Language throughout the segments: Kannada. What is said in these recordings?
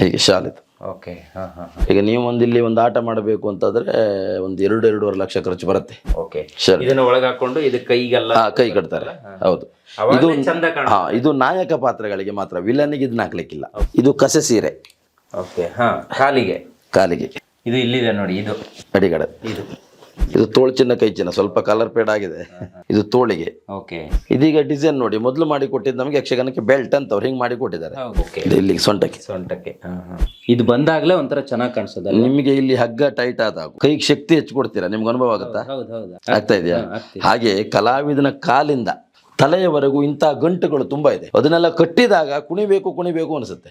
ಹೀಗೆ ಶಾಲೆ ಓಕೆ ಹಾ ಹಾ ಈಗ ನೀವು ಒಂದು ಇಲ್ಲಿ ಒಂದು ಆಟ ಮಾಡಬೇಕು ಅಂತಂದ್ರೆ ಒಂದು ಎರಡು ಎರಡೂವರೆ ಲಕ್ಷ ಖರ್ಚು ಬರುತ್ತೆ. ಓಕೆ ಸರಿ ಇದನ್ನ ಒಳಗೆ ಹಾಕೊಂಡು ಇದು ಕೈಗೆಲ್ಲ ಕೈ ಕಟ್ತಾರೆ. ಹೌದು. ಇದು ಹಾ ಇದು ನಾಯಕ ಪಾತ್ರಗಳಿಗೆ ಮಾತ್ರ ವಿಲನ್ಗೆ ಇದನ್ನ ಹಾಕ್ಲಿಕ್ಕಿಲ್ಲ. ಇದು ಕಸೆ ಸೀರೆ. ಓಕೆ ಹಾ ಕಾಲಿಗೆ. ಕಾಲಿಗೆ. ಇದು ಇಲ್ಲಿದೆ ನೋಡಿ ಇದು. ಅಡಿಗಡೆ. ಇದು. ಇದು ತೋಳು ಚಿನ್ನ ಕೈ ಚಿನ್ನ. ಸ್ವಲ್ಪ ಕಲರ್ ಪೇಡ್ ಆಗಿದೆ. ಇದು ತೋಳಿಗೆ. ಓಕೆ. ಇದೀಗ ಡಿಸೈನ್ ನೋಡಿ ಮೊದಲು ಮಾಡಿ ಕೊಟ್ಟಿದ್ದು ನಮಗೆ ಯಕ್ಷಗಾನಕ್ಕೆ ಬೆಲ್ಟ್ ಅಂತ ಅವ್ರು ಹಿಂಗ್ ಮಾಡಿ ಕೊಟ್ಟಿದ್ದಾರೆ. ಓಕೆ. ಇದು ಇಲ್ಲಿಗೆ ಸೊಂಟಕ್ಕೆ. ಸೊಂಟಕ್ಕೆ ಹಾ ಹಾ. ಇದು ಬಂದಾಗ್ಲೇ ಒಂಥರ ಚೆನ್ನಾಗಿ ಕಾಣಿಸೋದಲ್ಲ ನಿಮಗೆ ಇಲ್ಲಿ ಹಗ್ಗ ಟೈಟ್ ಆದಾಗ ಕೈಗೆ ಶಕ್ತಿ ಹೆಚ್ಚು ಕೊಡ್ತೀರಾ? ನಿಮ್ಗೆ ಅನುಭವ ಆಗುತ್ತಾ? ಹೌದು ಹೌದು ಆಗ್ತಾ ಇದೆಯಾ. ಹಾಗೆ ಕಲಾವಿದನ ಕಾಲಿಂದ ತಲೆಯವರೆಗೂ ಇಂತಹ ಗಂಟುಗಳು ತುಂಬಾ ಇದೆ. ಅದನ್ನೆಲ್ಲ ಕಟ್ಟಿದಾಗ ಕುಣಿಬೇಕು ಕುಣಿಬೇಕು ಅನಿಸುತ್ತೆ.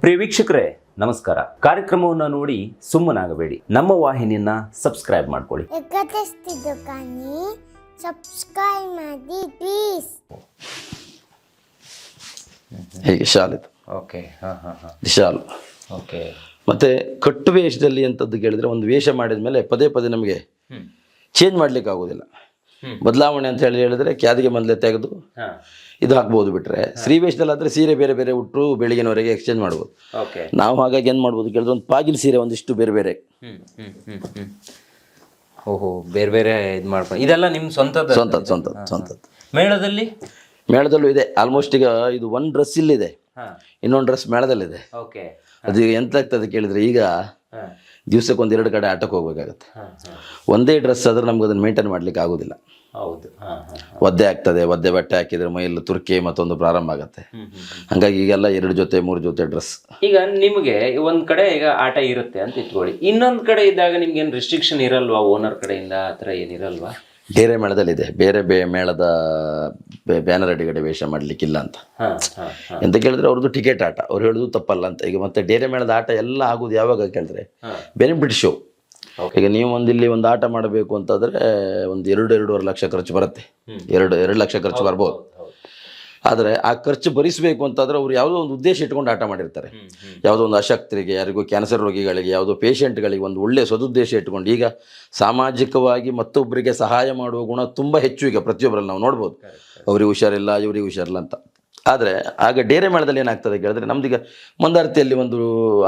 ಪ್ರಿಯ ವೀಕ್ಷಕರೇ ನಮಸ್ಕಾರ. ಕಾರ್ಯಕ್ರಮವನ್ನು ನೋಡಿ ಸುಮ್ಮನಾಗಬೇಡಿ. ನಮ್ಮ ವಾಹಿನಿಯನ್ನ ಸಬ್ಸ್ಕ್ರೈಬ್ ಮಾಡ್ಕೊಳ್ಳಿ. ಸಬ್ಸ್ಕ್ರೈಬ್ ಮಾಡಿ ಪ್ಲೀಸ್ ಹೀಗೆ ಓಕೆ ಹಾ ಹಾ ಹಾ. ಶಾಲು. ಓಕೆ. ಮತ್ತೆ ಕಟ್ಟು ವೇಷದಲ್ಲಿ ಅಂತದ್ದು ಕೇಳಿದ್ರೆ ಒಂದು ವೇಷ ಮಾಡಿದ ಮೇಲೆ ಪದೇ ಪದೇ ನಮಗೆ ಚೇಂಜ್ ಮಾಡ್ಲಿಕ್ಕೆ ಆಗೋದಿಲ್ಲ ಬದಲಾವಣೆ ಅಂತ ಹೇಳಿ ಹೇಳಿದ್ರೆ ಕ್ಯಾದಿಗೆ ಮೊದಲೇ ತೆಗೆದು ಹಾ. ಇದು ಹಾಕ್ಬೋದು ಬಿಟ್ರೆ. ಸ್ತ್ರೀ ವೇಷದಲ್ಲಿ ಆದ್ರೆ ಸೀರೆ ಬೇರೆ ಬೇರೆ ಉಟ್ಟರು ಬೆಳಿಗ್ಗೆನವರೆಗೆ ಎಕ್ಸ್ಚೇಂಜ್ ಮಾಡ್ಬೋದು. ನಾವು ಹಾಗಾಗಿ ಏನು ಮಾಡ್ಬೋದು ಕೇಳಿದ್ರೆ ಒಂದು ಪಾಗಿಲ್ ಸೀರೆ ಒಂದಿಷ್ಟು ಬೇರೆ ಬೇರೆ. ಓಹೋ ಬೇರೆ ಬೇರೆ ಇದು ಮಾಡ್ಕೊಂಡು ಇದೆಲ್ಲ ನಿಮ್ಮ ಸ್ವಂತ ಸ್ವಂತ ಸ್ವಂತ ಸ್ವಂತ ಮೇಳದಲ್ಲಿ? ಮೇಳದಲ್ಲೂ ಇದೆ. ಆಲ್ಮೋಸ್ಟ್ ಈಗ ಇದು ಒನ್ ಡ್ರೆಸ್ ಇಲ್ಲಿದೆ. ಇನ್ನೊಂದು ಡ್ರೆಸ್ ಮೇಳದಲ್ಲಿದೆ. ಓಕೆ. ಅದು ಎಂತ ಆಗ್ತದೆ ಕೇಳಿದ್ರೆ ಈಗ ದಿವ್ಸಕ್ಕೆ ಒಂದೆರಡು ಎರಡು ಕಡೆ ಆಟಕ್ಕೆ ಹೋಗ್ಬೇಕಾಗತ್ತೆ. ಒಂದೇ ಡ್ರೆಸ್ ಆದ್ರೆ ನಮ್ಗೆ ಅದನ್ನ ಮೇಂಟೈನ್ ಮಾಡ್ಲಿಕ್ಕೆ ಆಗೋದಿಲ್ಲ. ಹೌದು. ಒದ್ದೆ ಆಗ್ತದೆ ಒದ್ದೆ ಬಟ್ಟೆ ಹಾಕಿದ್ರೆ ಮೈಯಲ್ಲಿ ತುರ್ಕಿ ಮತ್ತೊಂದು ಪ್ರಾರಂಭ ಆಗುತ್ತೆ. ಹಂಗಾಗಿ ಈಗೆಲ್ಲ ಎರಡು ಜೊತೆ ಮೂರು ಜೊತೆ ಡ್ರೆಸ್. ಈಗ ನಿಮಗೆ ಒಂದ್ ಕಡೆ ಈಗ ಆಟ ಇರುತ್ತೆ ಅಂತ ಇಟ್ಕೊಳ್ಳಿ. ಇನ್ನೊಂದ್ ಕಡೆ ಇದ್ದಾಗ ನಿಮ್ಗೆ ಏನು ರಿಸ್ಟ್ರಿಕ್ಷನ್ ಇರಲ್ವಾ? ಓನರ್ ಕಡೆಯಿಂದ ಆ ಥರ ಏನಿರಲ್ವಾ? ಬೇರೆ ಮೇಳದಲ್ಲಿದೆ. ಬೇರೆ ಬೇ ಮೇಳದ ಬ್ಯಾನರ್ ಅಡಿಗಡೆ ವೇಷ ಮಾಡಲಿಕ್ಕಿಲ್ಲ ಅಂತ. ಎಂತ ಕೇಳಿದ್ರೆ ಅವ್ರದ್ದು ಟಿಕೆಟ್ ಆಟ. ಅವ್ರು ಹೇಳುದು ತಪ್ಪಲ್ಲ ಅಂತ. ಈಗ ಮತ್ತೆ ಡೇರೆ ಮೇಳದ ಆಟ ಎಲ್ಲ ಆಗುದು ಯಾವಾಗ ಕೇಳಿದ್ರೆ. ಬೆನಿಫಿಟ್ ಶೋ ಈಗ ನೀವು ಒಂದು ಇಲ್ಲಿ ಒಂದು ಆಟ ಮಾಡಬೇಕು ಅಂತಂದ್ರೆ ಒಂದು ಎರಡು ಎರಡೂವರೆ ಲಕ್ಷ ಖರ್ಚು ಬರುತ್ತೆ. ಎರಡು ಎರಡು ಲಕ್ಷ ಖರ್ಚು ಬರ್ಬೋದು. ಆದರೆ ಆ ಖರ್ಚು ಭರಿಸಬೇಕು ಅಂತಂದ್ರೆ ಅವ್ರು ಯಾವುದೋ ಒಂದು ಉದ್ದೇಶ ಇಟ್ಕೊಂಡು ಆಟ ಮಾಡಿರ್ತಾರೆ. ಯಾವುದೋ ಒಂದು ಅಶಕ್ತರಿಗೆ ಯಾರಿಗೂ ಕ್ಯಾನ್ಸರ್ ರೋಗಿಗಳಿಗೆ ಯಾವುದೋ ಪೇಷಂಟ್ಗಳಿಗೆ ಒಂದು ಒಳ್ಳೆಯ ಸದುದ್ದೇಶ ಇಟ್ಕೊಂಡು ಈಗ ಸಾಮಾಜಿಕವಾಗಿ ಮತ್ತೊಬ್ಬರಿಗೆ ಸಹಾಯ ಮಾಡುವ ಗುಣ ತುಂಬ ಹೆಚ್ಚು ಈಗ ಪ್ರತಿಯೊಬ್ಬರಲ್ಲಿ ನಾವು ನೋಡ್ಬೋದು. ಅವ್ರಿಗೆ ಹುಷಾರಿಲ್ಲ ಇವ್ರಿಗೆ ಹುಷಾರಿಲ್ಲ ಅಂತ. ಆದರೆ ಆಗ ಡೇರೆ ಮೇಳದಲ್ಲಿ ಏನಾಗ್ತದೆ ಕೇಳಿದ್ರೆ ನಮ್ದೀಗ ಮಂದಾರ್ತಿಯಲ್ಲಿ ಒಂದು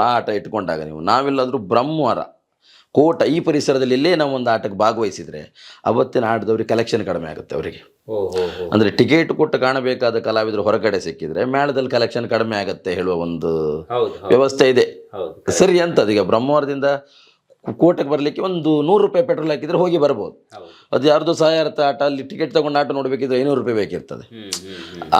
ಆ ಆಟ ಇಟ್ಕೊಂಡಾಗ ನೀವು ನಾವೆಲ್ಲಾದರೂ ಬ್ರಹ್ಮವಾರ ಕೋಟ ಈ ಪರಿಸರದಲ್ಲಿ ಇಲ್ಲೇ ನಾವು ಒಂದು ಆಟಕ್ಕೆ ಭಾಗವಹಿಸಿದರೆ ಅವತ್ತಿನ ಆಟದವ್ರಿಗೆ ಕಲೆಕ್ಷನ್ ಕಡಿಮೆ ಆಗುತ್ತೆ ಅವರಿಗೆ. ಅಂದರೆ ಟಿಕೆಟ್ ಕೊಟ್ಟು ಕಾಣಬೇಕಾದ ಕಲಾವಿದರು ಹೊರಗಡೆ ಸಿಕ್ಕಿದ್ರೆ ಮೇಳದಲ್ಲಿ ಕಲೆಕ್ಷನ್ ಕಡಿಮೆ ಆಗುತ್ತೆ ಹೇಳುವ ಒಂದು ವ್ಯವಸ್ಥೆ ಇದೆ. ಸರಿ ಅಂತ ಈಗ ಬ್ರಹ್ಮವರದಿಂದ ಕೋಟಕ್ಕೆ ಬರಲಿಕ್ಕೆ ಒಂದು ನೂರು ರೂಪಾಯಿ ಪೆಟ್ರೋಲ್ ಹಾಕಿದ್ರೆ ಹೋಗಿ ಬರ್ಬೋದು. ಅದು ಯಾರ್ದು ಇರುತ್ತೆ ಆಟ ಅಲ್ಲಿ ಟಿಕೆಟ್ ತಗೊಂಡು ಆಟ ನೋಡಬೇಕಿದ್ರೆ ಐನೂರು ರೂಪಾಯಿ ಬೇಕಿರ್ತದೆ.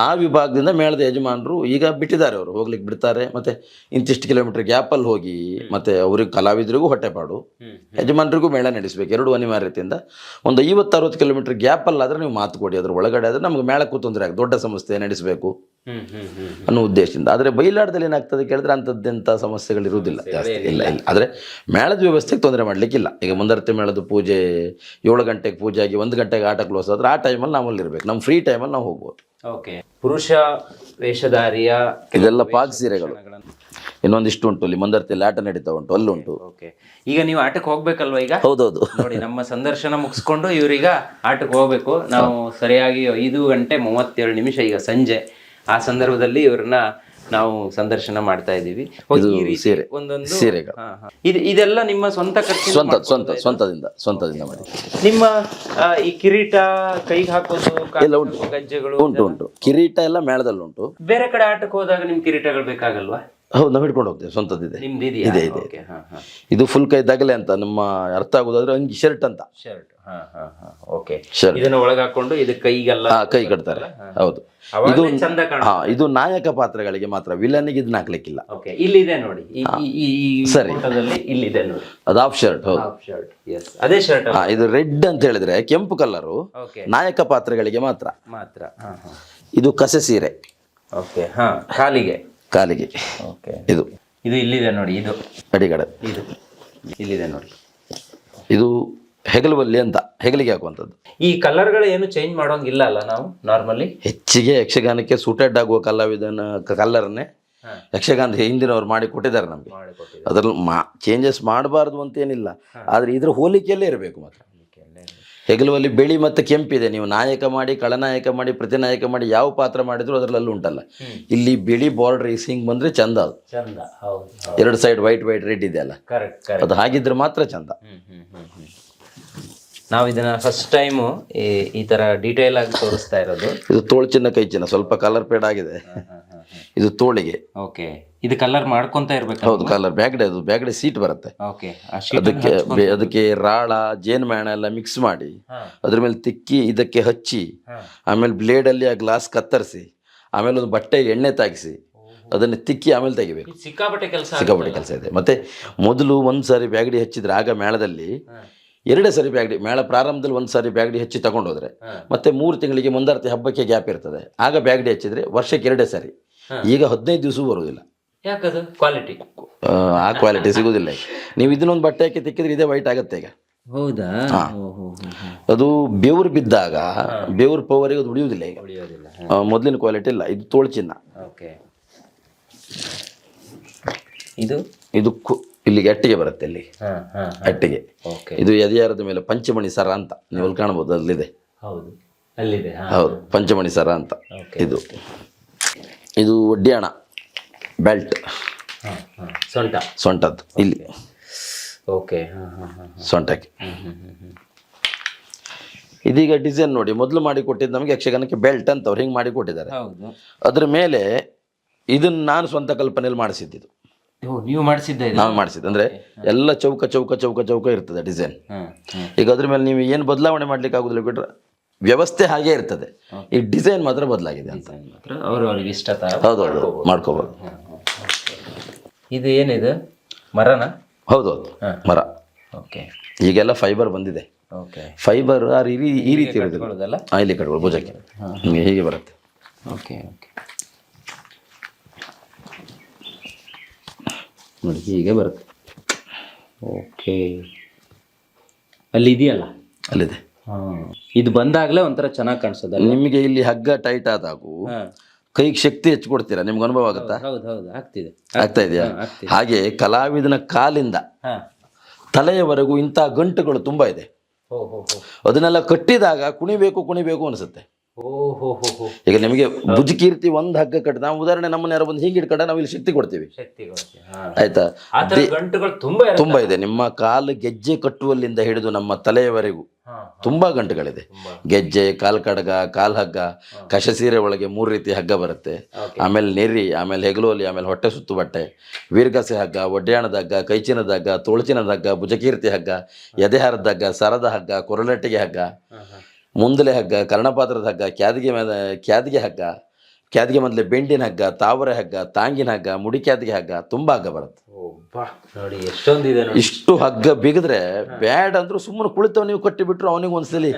ಆ ವಿಭಾಗದಿಂದ ಮೇಳದ ಯಜಮಾನರು ಈಗ ಬಿಟ್ಟಿದ್ದಾರೆ ಅವರು ಹೋಗ್ಲಿಕ್ಕೆ ಬಿಡ್ತಾರೆ. ಮತ್ತೆ ಇಂತಿಷ್ಟು ಕಿಲೋಮೀಟರ್ ಗ್ಯಾಪಲ್ಲಿ ಹೋಗಿ ಮತ್ತೆ ಅವ್ರಿಗೆ ಕಲಾವಿದರಿಗೂ ಹೊಟ್ಟೆಪಾಡು ಯಜಮಾನರಿಗೂ ಮೇಳ ನಡೆಸಬೇಕು. ಎರಡು ಅನಿವಾರ್ಯತೆಯಿಂದ ಒಂದು ಐವತ್ತು ಅರವತ್ತು ಕಿಲೋಮೀಟರ್ ಗ್ಯಾಪಲ್ಲಿ ಆದರೆ ನೀವು ಮಾತು ಕೊಡಿ ಅದ್ರ ಒಳಗಡೆ ಆದರೆ ನಮಗೆ ಮೇಳಕ್ಕೂ ತೊಂದರೆ ಆಗುತ್ತೆ ದೊಡ್ಡ ಸಂಸ್ಥೆ ನಡೆಸಬೇಕು. ಅನ್ನೋ ಉದ್ದೇಶದಿಂದ. ಆದರೆ ಬಯಲಾಟದಲ್ಲಿ ಏನಾಗ್ತದೆ ಕೇಳಿದ್ರೆ ಅಂಥದ್ದೆಂಥ ಸಮಸ್ಯೆಗಳು ಇರುವುದಿಲ್ಲ ಜಾಸ್ತಿ ಇಲ್ಲ ಇಲ್ಲ. ಆದರೆ ಮೇಳದ ವ್ಯವಸ್ಥೆಗೆ ತೊಂದರೆ ಮಾಡಲಿಕ್ಕಿಲ್ಲ. ಈಗ ಮುಂದರ್ತಿ ಮೇಳದ ಪೂಜೆ ಏಳು ಗಂಟೆಗೆ ಪೂಜೆ ಆಗಿ ಒಂದು ಗಂಟೆಗೆ ಆಟ ಕ್ಲೋಸ್ ಆದರೆ ಆ ಟೈಮಲ್ಲಿ ನಾವು ಅಲ್ಲಿರ್ಬೇಕು. ನಮ್ಮ ಫ್ರೀ ಟೈಮಲ್ಲಿ ನಾವು ಹೋಗ್ಬೋದು. ಓಕೆ ಪುರುಷ ವೇಷಧಾರಿಯ ಇದೆಲ್ಲ ಪಾಕ್ ಸೀರೆಗಳು. ಇನ್ನೊಂದಿಷ್ಟು ಉಂಟು ಇಲ್ಲಿ ಮಂದರ್ತಿಯಲ್ಲಿ ಆಟ ನಡೀತಾ ಉಂಟು. ಅಲ್ಲುಂಟು ಓಕೆ ಈಗ ನೀವು ಆಟಕ್ಕೆ ಹೋಗ್ಬೇಕಲ್ವಾ ಈಗ? ಹೌದೌದು. ನೋಡಿ ನಮ್ಮ ಸಂದರ್ಶನ ಮುಗಿಸ್ಕೊಂಡು ಇವ್ರೀಗ ಆಟಕ್ಕೆ ಹೋಗ್ಬೇಕು. ನಾವು ಸರಿಯಾಗಿ ಐದು ಗಂಟೆ ಮೂವತ್ತೇಳು ನಿಮಿಷ ಈಗ ಸಂಜೆ. ಆ ಸಂದರ್ಭದಲ್ಲಿ ಇವ್ರನ್ನ ನಾವು ಸಂದರ್ಶನ ಮಾಡ್ತಾ ಇದ್ದೀವಿ. ಇದು ರೀತಿ ಸೀರೆ. ಒಂದೊಂದು ಸೀರೆಗಳು. ಇದು ಇದೆಲ್ಲ ನಿಮ್ಮ ಸ್ವಂತ ಖರ್ಚು ಸ್ವಂತ ಸ್ವಂತ ಸ್ವಂತದಿಂದ ಸ್ವಂತದಿಂದ ಮಾಡಿ. ನಿಮ್ಮ ಈ ಕಿರೀಟ ಕೈಗೆ ಹಾಕೋದು ಎಲ್ಲ ಉಂಟು. ಗಜ್ಜೆಗಳು ಉಂಟು ಉಂಟು. ಕಿರೀಟ ಎಲ್ಲ ಮೇಳದಲ್ಲಿ ಉಂಟು. ಬೇರೆ ಕಡೆ ಆಟಕ್ಕೆ ಹೋದಾಗ ನಿಮ್ ಕಿರೀಟಗಳು ಬೇಕಾಗಲ್ವಾ? ಹೌದು ನಾವು ಹಿಡ್ಕೊಂಡು ಹೋಗ್ತೇವೆ ಸ್ವಂತದ್ದಿದೆ. ಇದೆ, ಇದೆ. ಓಕೆ ಹಾ ಹಾ. ಇದು ಫುಲ್ ಕೈ ದಗಲೆ ಅಂತ ನಮ್ಮ ಅರ್ಥ ಆಗೋದಾದ್ರೆ ಅಂಗಿ ಶರ್ಟ್ ಅಂತ. Shirt okay. ಇದನ್ನ ಒಳಗೆ ಹಾಕೊಂಡು ಇದು ಕೈಗೆಲ್ಲ ಕೈ ಕಟ್ತಾರೆ. ಹೌದು. ಇದು ಹಾ ಇದು ನಾಯಕ ಪಾತ್ರಗಳಿಗೆ ಮಾತ್ರ ವಿಲನ್ಗೆ ಇದನ್ನ ಹಾಕ್ಲಿಕ್ಕಿಲ್ಲ. ಓಕೆ ಇಲ್ಲಿದೆ ನೋಡಿ. ಸರಿ. ಇಲ್ಲಿದೆ ನೋಡಿ. ಅದು ಆಫ್ ಶರ್ಟ್ ಹೌದು. ಶರ್ಟ್ ಎಸ್ ಅದೇ ಶರ್ಟ್ ಹಾ ಇದು ರೆಡ್ ಅಂತ ಹೇಳಿದ್ರೆ ಕೆಂಪು ಕಲರ್ ನಾಯಕ ಪಾತ್ರಗಳಿಗೆ ಮಾತ್ರ. ಮಾತ್ರ ಇದು ಕಸೆ ಸೀರೆ. ಓಕೆ ಹಾ ಕಾಲಿಗೆ. ಕಾಲಿಗೆ. ಓಕೆ ಇದು. ಇದು ಇಲ್ಲಿದೆ ನೋಡಿ ಇದು. ಅಡಿಗಡೆ. ಇದು ಇಲ್ಲಿದೆ ನೋಡಿ. ಇದು ಹೆಗಲುವಲ್ಲಿ ಅಂತ ಹೆಗಲಿಗೆ ಹಾಕುವಂಥದ್ದು ಈ ಕಲರ್ಗಳು ಏನು ಚೇಂಜ್ ಮಾಡೋಂಗಿಲ್ಲ ಅಲ್ಲ ನಾವು ನಾರ್ಮಲಿ ಹೆಚ್ಚಿಗೆ ಯಕ್ಷಗಾನಕ್ಕೆ ಸೂಟೆಡ್ ಆಗುವ ಕಲಾವಿದನ ಕಲ್ಲರನ್ನೇ ಯಕ್ಷಗಾನ ಹಿಂದಿನವ್ರು ಮಾಡಿ ಕೊಟ್ಟಿದ್ದಾರೆ ನಮಗೆ. ಅದ್ರಲ್ಲಿ ಮಾ ಚೇಂಜಸ್ ಮಾಡಬಾರ್ದು ಅಂತೇನಿಲ್ಲ. ಆದರೆ ಇದ್ರ ಹೋಲಿಕೆಯಲ್ಲೇ ಇರಬೇಕು ಮಾತ್ರ. ಹೆಗಲುವಲ್ಲಿ ಬಿಳಿ ಮತ್ತು ಕೆಂಪಿದೆ. ನೀವು ನಾಯಕ ಮಾಡಿ ಕಳನಾಯಕ ಮಾಡಿ ಪ್ರತಿನಾಯಕ ಮಾಡಿ ಯಾವ ಪಾತ್ರ ಮಾಡಿದ್ರು ಅದರಲ್ಲೂ ಉಂಟಲ್ಲ. ಇಲ್ಲಿ ಬಿಳಿ ಬಾರ್ಡರ್ ಈಸಿಂಗ್ ಬಂದ್ರೆ ಚಂದ ಅದು. ಎರಡು ಸೈಡ್ ವೈಟ್ ವೈಟ್ ರೆಡ್ ಇದೆ ಅಲ್ಲ. ಅದು ಹಾಗಿದ್ರೆ ಮಾತ್ರ ಚಂದ. ನಾವು ಇದನ್ನ ಫಸ್ಟ್ ಟೈಮ್ ಈ ತರ ಡೀಟೇಲ್ ಆಗಿ ತೋರಿಸ್ತಾ ಇರೋದು. ಇದು ತೋಳು ಚಿನ್ನ ಕೈ ಚಿನ್ನ ಸ್ವಲ್ಪ ಕಲರ್ ಪೇಡ್ ಆಗಿದೆ. ಇದು ತೋಳಿಗೆ. ಓಕೆ ಇದು ಕಲರ್ ಮಾಡ್ಕೊಂತ ಇರ್ಬೇಕು ಹೌದು ಕಲರ್ ಬ್ಯಾಗ್ಡೆ ಅದು ಬ್ಯಾಗ್ಡೆ ಸೀಟ್ ಬರುತ್ತೆ. ಓಕೆ ಅದಕ್ಕೆ ಅದಕ್ಕೆ ರಾಳ ಜೇನುಮೇಣ ಎಲ್ಲ ಮಿಕ್ಸ್ ಮಾಡಿ ಅದ್ರ ಮೇಲೆ ತಿಕ್ಕಿ ಇದಕ್ಕೆ ಹಚ್ಚಿ ಆಮೇಲೆ ಬ್ಲೇಡ್ ಅಲ್ಲಿ ಆ ಗ್ಲಾಸ್ ಕತ್ತರಿಸಿ ಆಮೇಲೆ ಒಂದು ಬಟ್ಟೆಗೆ ಎಣ್ಣೆ ತಾಗಿಸಿ ಅದನ್ನು ತಿಕ್ಕಿ ಆಮೇಲೆ ತೆಗಿಬೇಕು. ಸಿಕ್ಕಾಪಟ್ಟೆ ಕೆಲಸ ಸಿಕ್ಕಾಪಟ್ಟೆ ಕೆಲಸ ಇದೆ. ಮತ್ತೆ ಮೊದಲು ಒಂದ್ಸಾರಿ ಬ್ಯಾಗಡಿ ಹಚ್ಚಿದ್ರೆ ಆಗ ಮೇಳದಲ್ಲಿ ಎರಡೇ ಸರಿ ಬ್ಯಾಗಡಿ ಮೇಳ ಪ್ರಾರಂಭದಲ್ಲಿ ಒಂದು ಸಾರಿ ಬ್ಯಾಗಡಿ ಹೆಚ್ಚಿ ತಗೊಂಡೋದ್ರೆ ಮತ್ತೆ ಮೂರು ತಿಂಗಳಿಗೆ ಮುಂದಾರ್ತಿ ಹಬ್ಬಕ್ಕೆ ಗ್ಯಾಪ್ ಇರ್ತದೆ. ಆಗ ಬ್ಯಾಗಡಿ ಹೆಚ್ಚಿದ್ರೆ ವರ್ಷಕ್ಕೆ ಎರಡೇ ಸಾರಿ. ಈಗ ಹದಿನೈದು ದಿವಸ ಬರುವುದಿಲ್ಲ ಯಾಕದು? ಕ್ವಾಲಿಟಿ ಆ, ಕ್ವಾಲಿಟಿ ಸಿಗುವುದಿಲ್ಲ. ನೀವು ಇದನ್ನೊಂದು ಬಟ್ಟೆ ಹಾಕಿ ತಿಕ್ಕಿದ್ರೆ ಇದೇ ವೈಟ್ ಆಗುತ್ತೆ ಈಗ. ಹೌದಾ? ಅದು ಬೆವರು ಬಿದ್ದಾಗ ಬೆವರು ಪವರಿಗೆ ಅದು ಉಳಿಯುವುದಿಲ್ಲ ಈಗ. ಮೊದಲಿನ ಕ್ವಾಲಿಟಿ ಇಲ್ಲ. ಇದು ತೋಳು ಚಿನ್ನ ಓಕೆ ಇದು ಇದು ಇಲ್ಲಿಗೆ ಅಟ್ಟಿಗೆ ಬರುತ್ತೆ ಇಲ್ಲಿ. ಅಟ್ಟಿಗೆ. ಓಕೆ ಇದು ಎದೆಯಾರದ ಮೇಲೆ ಪಂಚಮಣಿ ಸರ ಅಂತ ನೀವು ಅಲ್ಲಿ ಕಾಣ್ಬೋದು ಅಲ್ಲಿದೆ. ಹೌದು. ಪಂಚಮಣಿ ಸರ ಅಂತ ಓಕೆ ಇದು. ಇದು ಒಡ್ಡಿಯಾಣ ಬೆಲ್ಟ್. ಸೊಂಟ. ಸೊಂಟದ್ದು ಇಲ್ಲಿ. ಓಕೆ ಹಾ ಹಾ ಹಾ ಸೊಂಟಕ್ಕೆ. ಇದೀಗ ಡಿಸೈನ್ ನೋಡಿ ಮೊದಲು ಮಾಡಿ ಕೊಟ್ಟಿದ್ದು ನಮಗೆ ಯಕ್ಷಗಾನಕ್ಕೆ ಬೆಲ್ಟ್ ಅಂತ ಅವ್ರು ಹಿಂಗೆ ಮಾಡಿ ಕೊಟ್ಟಿದ್ದಾರೆ. ಅದ್ರ ಮೇಲೆ ಇದನ್ನ ನಾನು ಸ್ವಂತ ಕಲ್ಪನೆಯಲ್ಲಿ ಮಾಡಿಸಿದ್ದು ನೀವು ಮಾಡಿಸಿದ್ದೆ ನಾವು ಮಾಡಿಸಿದ್ದು. ಅಂದ್ರೆ ಎಲ್ಲ ಚೌಕ ಚೌಕ ಚೌಕ ಚೌಕ ಇರ್ತದೆ ಡಿಸೈನ್. ಈಗ ಅದ್ರ ಮೇಲೆ ನೀವು ಏನು ಬದಲಾವಣೆ ಮಾಡ್ಲಿಕ್ಕೆ ಆಗುದಿಲ್ಲ ಬಿಟ್ರೆ ವ್ಯವಸ್ಥೆ ಹಾಗೆ ಇರ್ತದೆ. ಈ ಡಿಸೈನ್ ಮಾತ್ರ ಬದಲಾಗಿದೆ ಅಂತ. ಅವ್ರು ಅವ್ರಿಗೆ ಇಷ್ಟ ಹೌದು ಹೌದು. ಮಾಡ್ಕೋಬೋದು. ಇದು ಏನಿದು ಮರನ? ಹೌದು ಹೌದು. ಮರ. ಓಕೆ. ಈಗೆಲ್ಲ ಫೈಬರ್ ಬಂದಿದೆ. ಓಕೆ. ಫೈಬರ್ ಆ ರೀ ಈ ರೀತಿ ಇರೋದಿಲ್ಲ. ಇಲ್ಲಿ ಕಟ್ಕೊಳ್ಳಿ ಭುಜಕ್ಕೆ. ಹೀಗೆ ಬರುತ್ತೆ. Okay okay. ನೋಡಿ ಹೀಗೆ ಬರುತ್ತೆ. ಓಕೆ ಅಲ್ಲಿ ಇದೆಯಲ್ಲ ಅಲ್ಲಿದೆ ಇದು ಬಂದಾಗಲೇ ಒಂಥರ ಚೆನ್ನಾಗಿ ಕಾಣಿಸೋದ ನಿಮಗೆ ಇಲ್ಲಿ ಹಗ್ಗ ಟೈಟ್ ಆದಾಗೂ ಕೈಗೆ ಶಕ್ತಿ ಹೆಚ್ಚು ಕೊಡ್ತೀರಾ? ನಿಮ್ಗೆ ಅನುಭವ ಆಗುತ್ತಾ? ಹೌದು ಹೌದು ಆಗ್ತಿದೆ. ಆಗ್ತಾ ಇದೆಯಾ? ಹಾಗೆ ಕಲಾವಿದನ ಕಾಲಿಂದ ತಲೆಯವರೆಗೂ ಇಂಥ ಗಂಟುಗಳು ತುಂಬ ಇದೆ. ಅದನ್ನೆಲ್ಲ ಕಟ್ಟಿದಾಗ ಕುಣಿಬೇಕು ಕುಣಿಬೇಕು ಅನಿಸುತ್ತೆ. ಈಗ ನಿಮಗೆ ಭುಜಕೀರ್ತಿ ಒಂದ್ ಹಗ್ಗ ಕಟ್ಟ ನಾವು ಉದಾಹರಣೆ ನಮ್ಮನ್ನ ಯಾರು ಬಂದು ಹೀಗೆ ಇಟ್ಕೊಂಡ ನಾವು ಇಲ್ಲಿ ಶಕ್ತಿ ಕೊಡ್ತೀವಿ. ಆಯ್ತಾ? ತುಂಬ ಇದೆ. ನಿಮ್ಮ ಕಾಲು ಗೆಜ್ಜೆ ಕಟ್ಟುವಲ್ಲಿಂದ ಹಿಡಿದು ನಮ್ಮ ತಲೆಯವರೆಗೂ ತುಂಬಾ ಗಂಟುಗಳಿದೆ. ಗೆಜ್ಜೆ ಕಾಲ್ ಕಡಗ ಕಾಲ್ ಹಗ್ಗ ಕಶಸೀರೆ ಒಳಗೆ ಮೂರು ರೀತಿ ಹಗ್ಗ ಬರುತ್ತೆ. ಆಮೇಲೆ ನೆರಿ ಆಮೇಲೆ ಹೆಗಲೋಲಿ ಆಮೇಲೆ ಹೊಟ್ಟೆ ಸುತ್ತು ಬಟ್ಟೆ ವೀರ್ಗಸೆ ಹಗ್ಗ ಒಡ್ಯಾಣದ ಹಗ್ಗ ಕೈಚಿನದ ಹಗ್ಗ ತೋಳ್ಚಿನದ ಹಗ್ಗ ಭುಜಕೀರ್ತಿ ಹಗ್ಗ ಎದೆಹಾರದ ಹಗ್ಗ ಸರದ ಹಗ್ಗ ಕೊರಲಟ್ಟಿಗೆ ಹಗ್ಗ. ಮುಂದಲೆ ಹಗ್ಗ ಕರ್ಣಪಾತ್ರದ ಹಗ್ಗ ಕ್ಯಾದಿಗೆ ಮೇಲೆ ಕ್ಯಾದಿಗೆ ಹಗ್ಗ ಕ್ಯಾದಿಗೆ ಮೊದಲೇ ಬೆಂಡಿನ ಹಗ್ಗ ತಾವರೆ ಹಗ್ಗ ತಾಂಗಿನ ಹಗ್ಗ ಮುಡಿ ಕ್ಯಾದಿಗೆ ಹಗ್ಗ ತುಂಬಾ ಹಗ್ಗ ಬರುತ್ತೆ. ನೋಡಿ ಎಷ್ಟೊಂದಿದೆ ಇಷ್ಟು ಹಗ್ಗ ಬಿಗಿದ್ರೆ ಬ್ಯಾಡ್ ಅಂದ್ರು ಸುಮ್ಮನೆ ಕುಳಿತವ ನೀವು ಕಟ್ಟಿಬಿಟ್ರು ಅವನಿಗೆ ಒಂದ್ಸಲಿ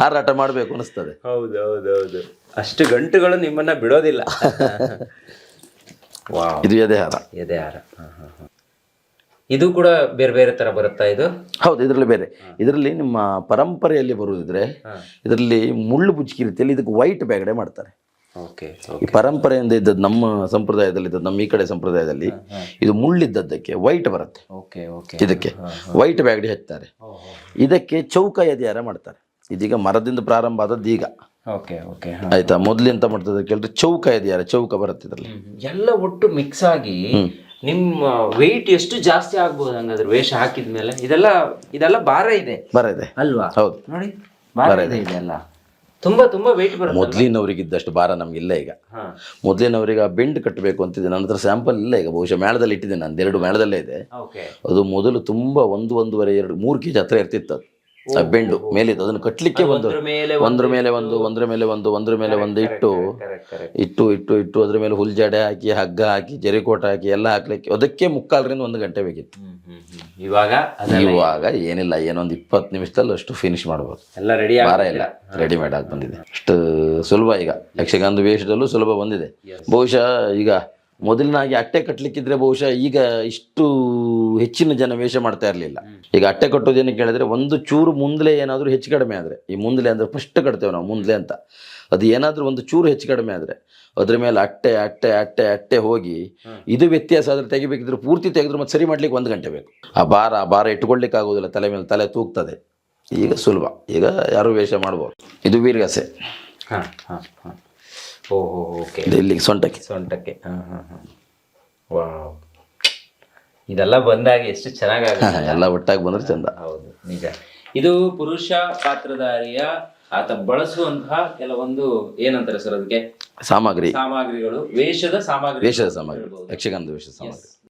ಹಾರಾಟ ಮಾಡ್ಬೇಕು ಅನಿಸ್ತದೆ. ಹೌದು ಹೌದು ಹೌದು. ಅಷ್ಟು ಗಂಟುಗಳು ನಿಮ್ಮನ್ನ ಬಿಡೋದಿಲ್ಲ. ಇದು ಎದೆಹಾರ ಎದೆ ಹಾರ ಹಾಂ ಹಾಂ ಹಾಂ. ಇದು ಕೂಡ ಬೇರೆ ಬೇರೆ ತರ ಬರುತ್ತಾ ಇದು? ಹೌದು ಇದರಲ್ಲಿ ಬೇರೆ. ಇದರಲ್ಲಿ ನಿಮ್ಮ ಪರಂಪರೆಯಲ್ಲಿ ಬರುವುದಿದ್ರೆ ಇದರಲ್ಲಿ ಮುಳ್ಳು ಬುಜ್ಕಿ ರೀತಿಯಲ್ಲಿ ಇದಕ್ಕೆ ವೈಟ್ ಬ್ಯಾಗಡೆ ಮಾಡ್ತಾರೆ. ಓಕೆ ಈ ಪರಂಪರೆಯಿಂದ ಇದ್ದದ್ದು ನಮ್ಮ ಸಂಪ್ರದಾಯದಲ್ಲಿ ಇದ್ದದ್ದು ನಮ್ಮ ಈ ಕಡೆ ಸಂಪ್ರದಾಯದಲ್ಲಿ ಇದು ಮುಳ್ಳಿದ್ದದ್ದಕ್ಕೆ ವೈಟ್ ಬರುತ್ತೆ. Okay okay. ಇದಕ್ಕೆ ವೈಟ್ ಬ್ಯಾಗಡಿ ಹಚ್ತಾರೆ. ಇದಕ್ಕೆ ಚೌಕ ಎದೆಹಾರ ಮಾಡ್ತಾರೆ. ಇದೀಗ ಮರದಿಂದ ಪ್ರಾರಂಭ ಆದದ್ದು ಈಗ. Okay okay. ಆಯ್ತಾ? ಮೊದ್ಲಿಂತ ಎಂತ ಮಾಡ್ತದೆ ಕೇಳಿದ್ರೆ ಚೌಕ ಎದೆಹಾರ ಚೌಕ ಬರುತ್ತೆ ಇದರಲ್ಲಿ. ಎಲ್ಲ ಒಟ್ಟು ಮಿಕ್ಸ್ ಆಗಿ ನಿಮ್ಮ ವೆಯ್ಟ್ ಎಷ್ಟು ಜಾಸ್ತಿ ಆಗ್ಬೋದು ಹಂಗಾದ್ರೆ ವೇಷ ಹಾಕಿದ್ಮೇಲೆ ಇದೆಲ್ಲ ಇದೆಲ್ಲ ಭಾರ ಇದೆ. ಭಾರ ಇದೆ. ಅಲ್ವಾ? ಹೌದು. ನೋಡಿ ಭಾರ ಇದೆ ಇದೆಲ್ಲ. ತುಂಬಾ ತುಂಬಾ ವೆಯ್ಟ್ ಬರುತ್ತೆ ಮೊದ್ಲಿನವರಿಗಿದ್ದಷ್ಟು ಭಾರ ಇಲ್ಲ ಈಗ. ಹಾ. ಮೊದಲಿನವರಿಗೆ ಆ ಬೆಂಡ್ ಕಟ್ಟಬೇಕು ಅಂತಿದೆ ನನ್ನ ಹತ್ರ ಸ್ಯಾಂಪಲ್ ಇಲ್ಲ ಈಗ. ಬಹುಶಃ ಮೇಳದಲ್ಲಿ ಇಟ್ಟಿದ್ದೇನೆ ನಾನು. ಎರಡು ಮೇಳದಲ್ಲೇ ಇದೆ. ಓಕೆ ಅದು ಮೊದಲು ತುಂಬಾ ಒಂದು ಒಂದೂವರೆ ಎರಡು ಮೂರು ಕೆಜಿ ಹತ್ರ ಇರ್ತಿತ್ತು ಅದು. ಬೆಂಡು ಮೇಲಿದ್ದು ಅದನ್ನು ಕಟ್ಟಲಿಕ್ಕೆ ಒಂದು ಒಂದ್ರ ಮೇಲೆ ಒಂದು ಒಂದ್ರ ಮೇಲೆ ಒಂದು ಒಂದ್ರ ಮೇಲೆ ಒಂದು ಇಟ್ಟು. ಇಟ್ಟು ಇಟ್ಟು ಇಟ್ಟು ಅದ್ರ ಮೇಲೆ ಹುಲ್ಜಡೆ ಹಾಕಿ ಹಗ್ಗ ಹಾಕಿ ಜರಿಕೋಟ ಹಾಕಿ ಎಲ್ಲ ಹಾಕ್ಲಿಕ್ಕೆ ಅದಕ್ಕೆ ಮುಕ್ಕಾಲ್ರಿಂದ ಒಂದು ಗಂಟೆ ಬೇಕಿತ್ತು. ಇವಾಗ ಇವಾಗ ಏನಿಲ್ಲ ಏನೊಂದು ಇಪ್ಪತ್ತು ನಿಮಿಷದಲ್ಲಿ ಅಷ್ಟು ಫಿನಿಶ್ ಮಾಡ್ಬೋದು. ಎಲ್ಲ ರೆಡಿ ವಾರ ಇಲ್ಲ ರೆಡಿಮೇಡ್ ಆಗಿ ಬಂದಿದೆ. ಅಷ್ಟು ಸುಲಭ ಈಗ. ಯಕ್ಷಗಾನದ ವೇಷದಲ್ಲೂ ಸುಲಭ ಬಂದಿದೆ. ಬಹುಶಃ ಈಗ ಮೊದಲಿನಾಗಿ ಅಟ್ಟೆ ಕಟ್ಟಲಿಕ್ಕಿದ್ರೆ ಬಹುಶಃ ಈಗ ಇಷ್ಟು ಹೆಚ್ಚಿನ ಜನ ವೇಷ ಮಾಡ್ತಾ ಇರಲಿಲ್ಲ. ಈಗ ಅಟ್ಟೆ ಕಟ್ಟೋದೇನು ಕೇಳಿದ್ರೆ ಒಂದು ಚೂರು ಮುಂದಲೆ ಏನಾದರೂ ಹೆಚ್ಚು ಕಡಿಮೆ ಆದರೆ. ಈ ಮುಂದಲೆ ಅಂದ್ರೆ ಫಸ್ಟ್ ಕಟ್ತೇವೆ ನಾವು ಮುಂದಲೆ ಅಂತ. ಅದು ಏನಾದರೂ ಒಂದು ಚೂರು ಹೆಚ್ಚು ಕಡಿಮೆ ಆದರೆ. ಅದ್ರ ಮೇಲೆ ಅಟ್ಟೆ ಅಟ್ಟೆ ಅಟ್ಟೆ ಅಟ್ಟೆ ಹೋಗಿ ಇದು ವ್ಯತ್ಯಾಸ ಆದರೆ ತೆಗಿಬೇಕಿದ್ರೆ ಪೂರ್ತಿ ತೆಗೆದ್ರೆ ಮತ್ತೆ ಸರಿ ಮಾಡ್ಲಿಕ್ಕೆ ಒಂದು ಗಂಟೆ ಬೇಕು. ಆ ಭಾರ ಆ ಭಾರ ಇಟ್ಕೊಳ್ಲಿಕ್ಕೆ ಆಗೋದಿಲ್ಲ ತಲೆ ಮೇಲೆ ತಲೆ ತೂಗ್ತದೆ. ಈಗ ಸುಲಭ. ಈಗ ಯಾರು ವೇಷ ಮಾಡ್ಬೋದು. ಇದು ವೀರಗಾಸೆ. ಹಾಂ ಹಾಂ ಹಾಂ. ಓಹೋ ಓಕೆ. ಇಲ್ಲಿಗೆ ಸೊಂಟಕ್ಕೆ. ಸೊಂಟಕ್ಕೆ. ಹಾಂ ಹಾಂ ಹಾಂ. ವಾವ್. ಇದೆಲ್ಲ ಬಂದಾಗ ಎಷ್ಟು ಚೆನ್ನಾಗಿ ಎಲ್ಲ ಒಟ್ಟಾಗಿ ಬಂದ್ರೆ ಚಂದ. ಹೌದು ನಿಜ. ಇದು ಪುರುಷ ಪಾತ್ರಧಾರಿಯ ಆತ ಬಳಸುವಂತಹ ಕೆಲವೊಂದು ಏನಂತಾರೆ ಸರ್ ಅದಕ್ಕೆ? ಸಾಮಗ್ರಿ. ಸಾಮಗ್ರಿಗಳು. ವೇಷದ ಸಾಮಗ್ರಿ ವೇಷದ ಸಾಮಗ್ರಿ. ಯಕ್ಷಗಾನದ ವೇಷದ ಸಾಮಗ್ರಿ.